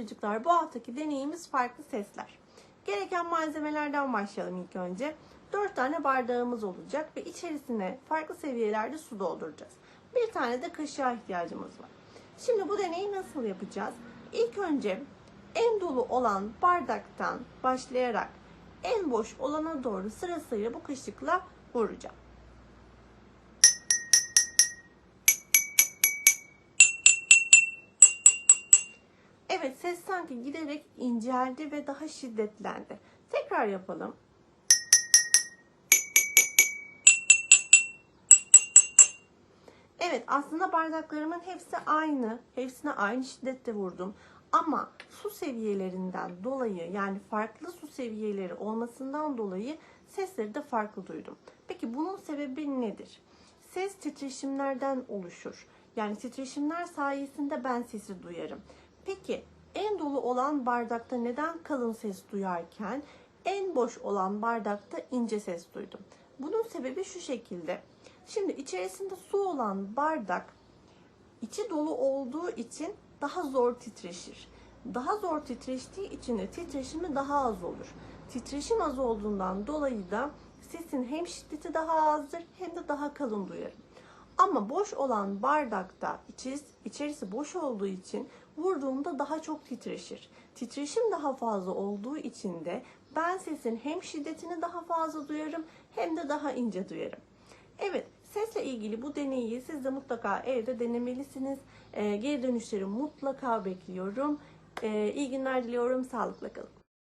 çocuklar bu haftaki deneyimiz farklı sesler. Gereken malzemelerden başlayalım ilk önce. 4 tane bardağımız olacak ve içerisine farklı seviyelerde su dolduracağız. Bir tane de kaşığa ihtiyacımız var. Şimdi bu deneyi nasıl yapacağız? İlk önce en dolu olan bardaktan başlayarak en boş olana doğru sırasıyla bu kaşıkla vuracağım. Evet ses sanki giderek inceldi ve daha şiddetlendi. Tekrar yapalım. Evet aslında bardaklarımın hepsi aynı. Hepsine aynı şiddette vurdum. Ama su seviyelerinden dolayı yani farklı su seviyeleri olmasından dolayı sesleri de farklı duydum. Peki bunun sebebi nedir? Ses titreşimlerden oluşur. Yani titreşimler sayesinde ben sesi duyarım. Peki en dolu olan bardakta neden kalın ses duyarken en boş olan bardakta ince ses duydum? Bunun sebebi şu şekilde. Şimdi içerisinde su olan bardak içi dolu olduğu için daha zor titreşir. Daha zor titreştiği için de titreşimi daha az olur. Titreşim az olduğundan dolayı da sesin hem şiddeti daha azdır hem de daha kalın duyarım. Ama boş olan bardakta içerisi, içerisi boş olduğu için vurduğumda daha çok titreşir. Titreşim daha fazla olduğu için de ben sesin hem şiddetini daha fazla duyarım hem de daha ince duyarım. Evet, sesle ilgili bu deneyi siz de mutlaka evde denemelisiniz. Ee, geri dönüşleri mutlaka bekliyorum. Ee, iyi günler diliyorum. Sağlıkla kalın.